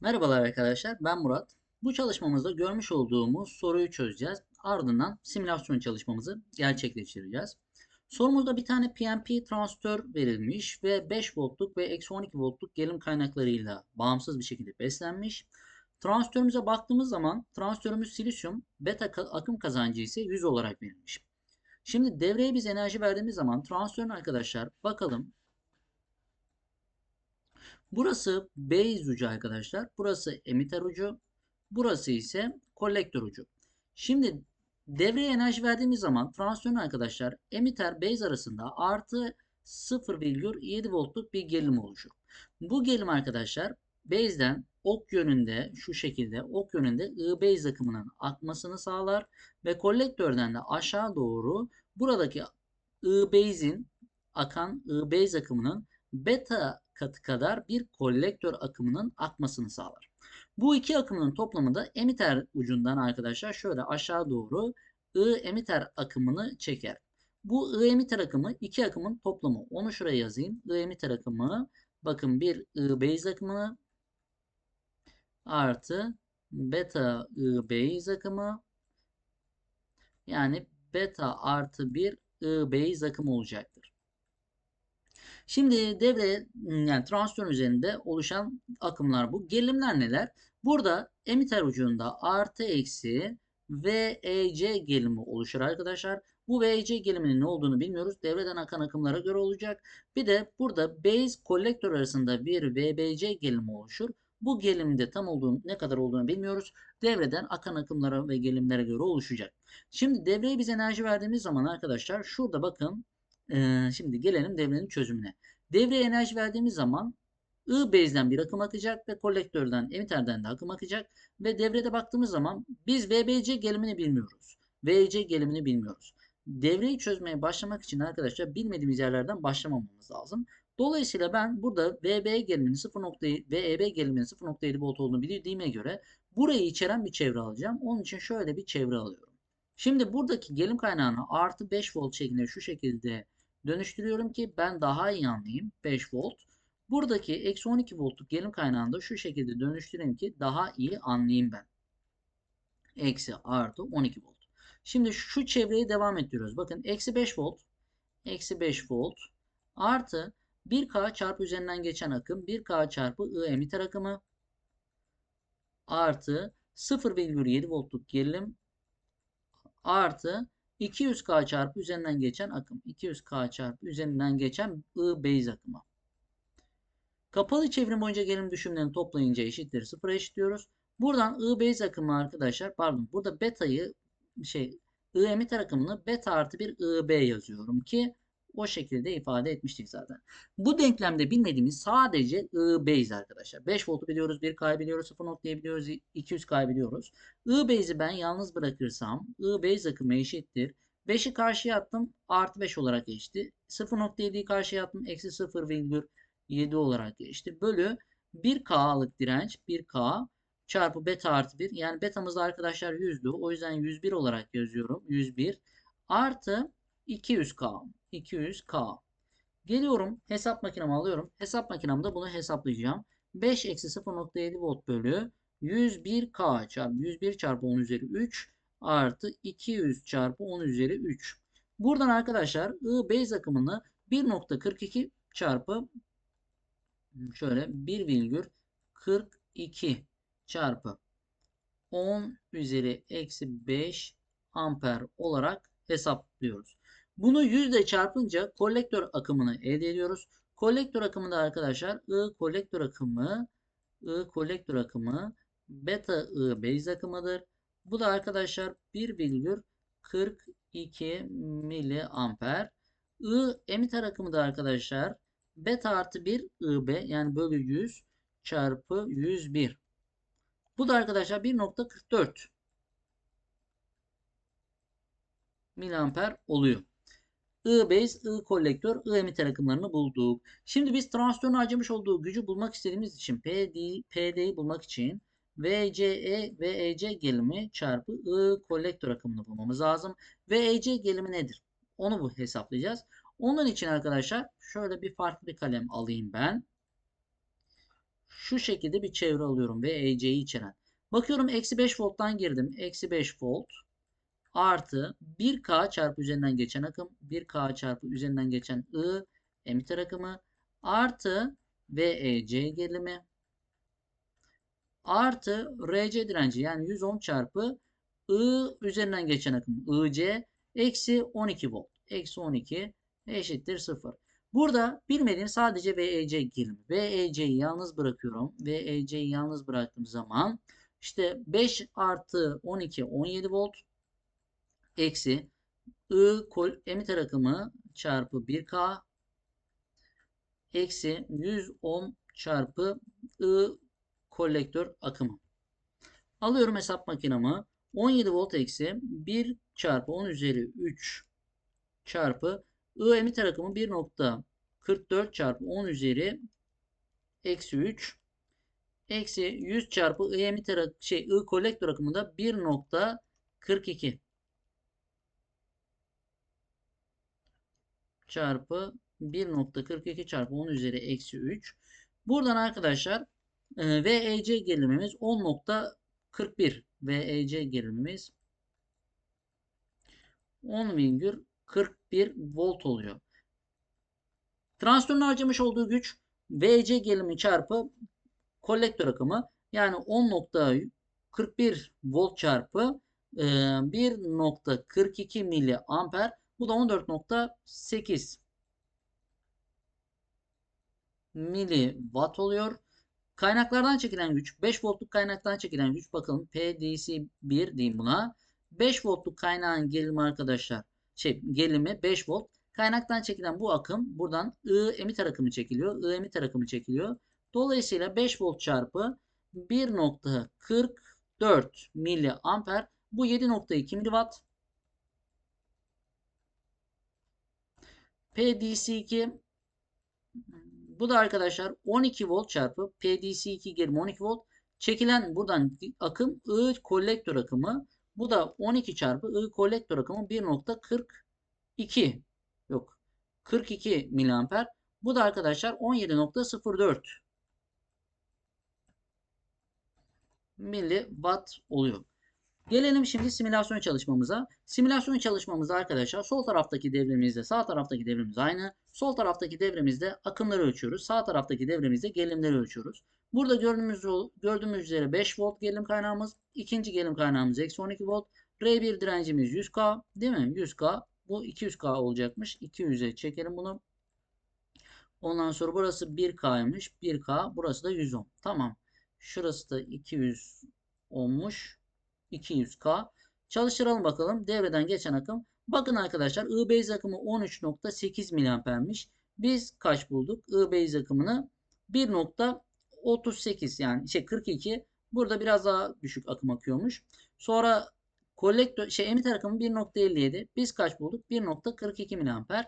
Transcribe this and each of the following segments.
Merhabalar arkadaşlar, ben Murat. Bu çalışmamızda görmüş olduğumuz soruyu çözeceğiz. Ardından simülasyon çalışmamızı gerçekleştireceğiz. Sorumuzda bir tane PNP transistör verilmiş ve 5 voltluk ve eksi 12 voltluk gerilim kaynaklarıyla bağımsız bir şekilde beslenmiş. Transistörümüze baktığımız zaman transistörümüz silisyum, beta akım kazancı ise 100 olarak verilmiş. Şimdi devreye biz enerji verdiğimiz zaman transistörün arkadaşlar bakalım Burası base ucu arkadaşlar. Burası emitter ucu. Burası ise kolektör ucu. Şimdi devreye enerji verdiğimiz zaman transistörün arkadaşlar emitter base arasında artı 0,7 voltluk bir gerilim oluşur. Bu gerilim arkadaşlar base'den ok yönünde şu şekilde ok yönünde I base akımının akmasını sağlar ve kolektörden de aşağı doğru buradaki I base'in akan I base akımının beta katı kadar bir kolektör akımının akmasını sağlar. Bu iki akımın toplamı da emitter ucundan arkadaşlar şöyle aşağı doğru I emitter akımını çeker. Bu I emitter akımı iki akımın toplamı. Onu şuraya yazayım. I emitter akımı bakın bir I base akımı artı beta I base akımı yani beta artı bir I base akımı olacaktır. Şimdi devre yani transistörün üzerinde oluşan akımlar bu. Gerilimler neler? Burada emitter ucunda artı eksi VEC gerilimi oluşur arkadaşlar. Bu VEC geriliminin ne olduğunu bilmiyoruz. Devreden akan akımlara göre olacak. Bir de burada base kolektör arasında bir VBC gerilimi oluşur. Bu gerilimde tam olduğunu, ne kadar olduğunu bilmiyoruz. Devreden akan akımlara ve gerilimlere göre oluşacak. Şimdi devreye biz enerji verdiğimiz zaman arkadaşlar şurada bakın ee, şimdi gelelim devrenin çözümüne. Devreye enerji verdiğimiz zaman I base'den bir akım akacak ve kolektörden, emitterden de akım akacak. Ve devrede baktığımız zaman biz VBC gerilimini bilmiyoruz. VC gerilimini bilmiyoruz. Devreyi çözmeye başlamak için arkadaşlar bilmediğimiz yerlerden başlamamamız lazım. Dolayısıyla ben burada VB geriliminin 0. ve EB geriliminin 0.7 volt olduğunu bildiğime göre burayı içeren bir çevre alacağım. Onun için şöyle bir çevre alıyorum. Şimdi buradaki gerilim kaynağını artı 5 volt şeklinde şu şekilde dönüştürüyorum ki ben daha iyi anlayayım. 5 volt. Buradaki eksi 12 voltluk gerilim kaynağını da şu şekilde dönüştüreyim ki daha iyi anlayayım ben. Eksi artı 12 volt. Şimdi şu çevreyi devam ettiriyoruz. Bakın eksi 5 volt. Eksi 5 volt. Artı 1K çarpı üzerinden geçen akım. 1K çarpı I emitter akımı. Artı 0,7 voltluk gerilim. Artı 200K çarpı üzerinden geçen akım. 200K çarpı üzerinden geçen I base akımı. Kapalı çevrim boyunca gerilim düşümlerini toplayınca eşittir sıfıra eşitliyoruz. Buradan I base akımı arkadaşlar pardon burada beta'yı şey I emitter akımını beta artı bir IB yazıyorum ki o şekilde ifade etmiştik zaten. Bu denklemde bilmediğimiz sadece I base arkadaşlar. 5 voltu biliyoruz, 1K biliyoruz, 0 noktayı biliyoruz, 200K biliyoruz. I base'i ben yalnız bırakırsam I base akımı eşittir. 5'i karşıya attım artı 5 olarak geçti. 0.7'yi karşıya attım eksi 0,7 olarak geçti. Bölü 1K'lık direnç 1K çarpı beta artı 1. Yani betamız arkadaşlar 100'dü. O yüzden 101 olarak yazıyorum. 101 artı 200K. 200K. Geliyorum hesap makinemi alıyorum. Hesap makinemde bunu hesaplayacağım. 5 eksi 0.7 volt bölü 101K çarpı 101 çarpı 10 üzeri 3 artı 200 çarpı 10 üzeri 3. Buradan arkadaşlar I base akımını 1.42 çarpı şöyle 1,42 çarpı 10 üzeri eksi 5 amper olarak hesaplıyoruz. Bunu yüzde çarpınca kolektör akımını elde ediyoruz. Kolektör akımında arkadaşlar I kolektör akımı I kolektör akımı beta I base akımıdır. Bu da arkadaşlar 1,42 miliamper. I emitter akımı da arkadaşlar beta artı 1 IB yani bölü 100 çarpı 101. Bu da arkadaşlar 1.44 miliamper oluyor. I-base, I-kolektör, I-emitter akımlarını bulduk. Şimdi biz transistörün harcamış olduğu gücü bulmak istediğimiz için PD, PD'yi bulmak için VCE ve EC gerilimi çarpı I kolektör akımını bulmamız lazım. VEC gerilimi nedir? Onu bu hesaplayacağız. Onun için arkadaşlar şöyle bir farklı bir kalem alayım ben. şu şekilde bir çevre alıyorum ve EC'yi içeren. Bakıyorum eksi 5 volttan girdim. Eksi 5 volt artı 1K çarpı üzerinden geçen akım 1K çarpı üzerinden geçen I emitter akımı artı VEC gerilimi artı RC direnci yani 100 ohm çarpı I üzerinden geçen akım IC eksi 12 volt. Eksi 12 eşittir 0. Burada bilmediğim sadece VEC gerilimi. VEC'yi yalnız bırakıyorum. VEC'yi yalnız bıraktığım zaman işte 5 artı 12 17 volt eksi I kol emitter akımı çarpı 1K eksi 100 ohm çarpı I kolektör akımı. Alıyorum hesap makinamı. 17 volt eksi 1 çarpı 10 üzeri 3 çarpı I emitter akımı 1.44 çarpı 10 üzeri eksi 3 eksi 100 çarpı I emitter şey I kolektör akımında 1.42 çarpı 1.42 çarpı 10 üzeri eksi 3. Buradan arkadaşlar e, VEC gerilimimiz 10.41 VEC gerilimimiz 10,41 volt oluyor. Transistörün harcamış olduğu güç VC gerilimi çarpı kolektör akımı yani 10.41 volt çarpı 1.42 miliamper bu da 14.8 miliwatt oluyor. Kaynaklardan çekilen güç 5 voltluk kaynaktan çekilen güç bakalım PDC1 diyeyim buna. 5 voltluk kaynağın gerilimi arkadaşlar şey gerilimi 5 volt. Kaynaktan çekilen bu akım buradan I emitter akımı çekiliyor. I emitter akımı çekiliyor. Dolayısıyla 5 volt çarpı 1.44 miliamper bu 7.2 miliwatt. PDC2 bu da arkadaşlar 12 volt çarpı PDC2 gerilim 12 volt. Çekilen buradan akım I kolektör akımı. Bu da 12 çarpı I kolektör akımı 1.42 yok 42 miliamper. Bu da arkadaşlar 17.04 miliwatt oluyor. Gelelim şimdi simülasyon çalışmamıza. Simülasyon çalışmamızda arkadaşlar sol taraftaki devremizde sağ taraftaki devremiz aynı. Sol taraftaki devremizde akımları ölçüyoruz. Sağ taraftaki devremizde gerilimleri ölçüyoruz. Burada gördüğümüz, gördüğümüz üzere 5 volt gerilim kaynağımız. ikinci gerilim kaynağımız eksi 12 volt. R1 direncimiz 100K değil mi? 100K. Bu 200K olacakmış. 200'e çekelim bunu. Ondan sonra burası 1K'ymış. 1K. Burası da 100 ohm. Tamam. Şurası da 200 olmuş. 200K. Çalıştıralım bakalım. Devreden geçen akım. Bakın arkadaşlar I akımı 13.8 miliampermiş. Biz kaç bulduk? I akımını 1.38 yani şey 42. Burada biraz daha düşük akım akıyormuş. Sonra kolektör şey emitter akımı 1.57. Biz kaç bulduk? 1.42 miliamper.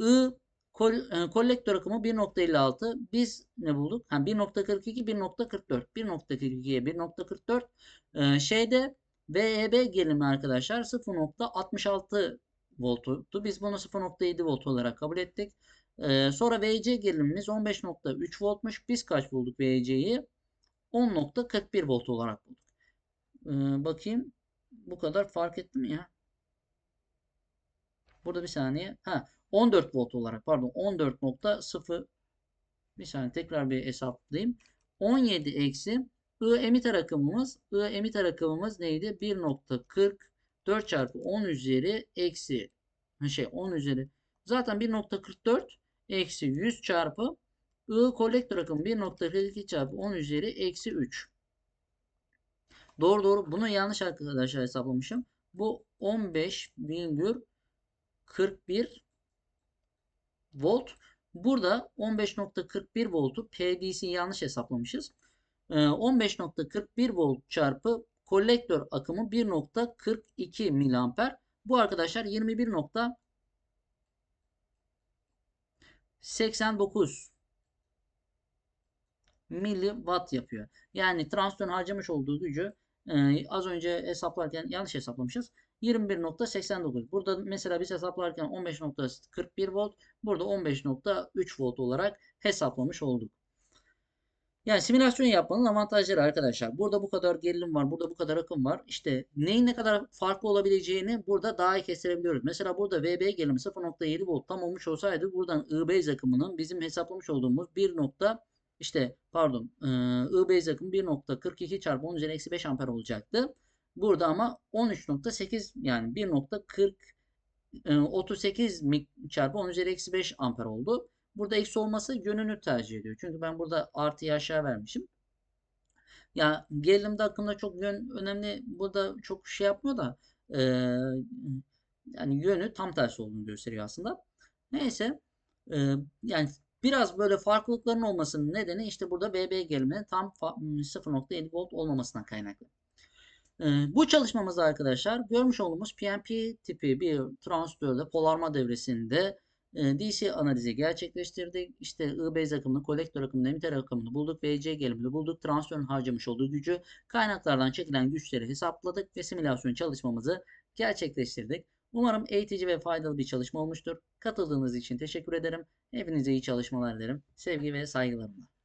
I kol, e, kolektör akımı 1.56. Biz ne bulduk? Ha 1.42 1.44. 1.42'ye 1.44. Ee, şeyde VEB gerilimi arkadaşlar 0.66 volttu. Biz bunu 0.7 volt olarak kabul ettik. Ee, sonra VC gerilimimiz 15.3 voltmuş. Biz kaç bulduk VC'yi? 10.41 volt olarak bulduk. Ee, bakayım. Bu kadar fark etti mi ya? Burada bir saniye. Ha 14 volt olarak pardon 14.0 bir saniye tekrar bir hesaplayayım. 17 eksi I emitter akımımız I emitter akımımız neydi? 1.44 çarpı 10 üzeri eksi şey 10 üzeri zaten 1.44 eksi 100 çarpı I kolektör akımı 1.42 çarpı 10 üzeri eksi 3. Doğru doğru. Bunu yanlış arkadaşlar hesaplamışım. Bu 15,41 volt. Burada 15.41 voltu PDC yanlış hesaplamışız. 15.41 volt çarpı kolektör akımı 1.42 miliamper. Bu arkadaşlar 21.89 miliwatt yapıyor. Yani transistörün harcamış olduğu gücü e, az önce hesaplarken yanlış hesaplamışız. 21.89. Burada mesela biz hesaplarken 15.41 volt, burada 15.3 volt olarak hesaplamış olduk. Yani simülasyon yapmanın avantajları arkadaşlar. Burada bu kadar gerilim var, burada bu kadar akım var. İşte neyin ne kadar farklı olabileceğini burada daha iyi kestirebiliyoruz. Mesela burada VB gerilimi 0.7 volt tam olmuş olsaydı buradan I-base akımının bizim hesaplamış olduğumuz 1. nokta işte pardon I-base akımı 1.42 çarpı 10 üzeri eksi 5 amper olacaktı. Burada ama 13.8 yani 1.40 38 çarpı 10 üzeri eksi 5 amper oldu. Burada eksi olması yönünü tercih ediyor. Çünkü ben burada artıyı aşağı vermişim. Ya gerilimde akımda çok yön önemli. Burada çok şey yapmıyor da e, yani yönü tam tersi olduğunu gösteriyor aslında. Neyse e, yani biraz böyle farklılıkların olmasının nedeni işte burada BB geriliminin tam 0.7 volt olmamasından kaynaklı. Bu çalışmamızda arkadaşlar görmüş olduğumuz PNP tipi bir transistörde polarma devresinde DC analizi gerçekleştirdik. İşte I-base akımını, kolektör akımını, emitter akımını bulduk. VC gelimini bulduk. Transistörün harcamış olduğu gücü, kaynaklardan çekilen güçleri hesapladık ve simülasyon çalışmamızı gerçekleştirdik. Umarım eğitici ve faydalı bir çalışma olmuştur. Katıldığınız için teşekkür ederim. Hepinize iyi çalışmalar dilerim. Sevgi ve saygılarımla.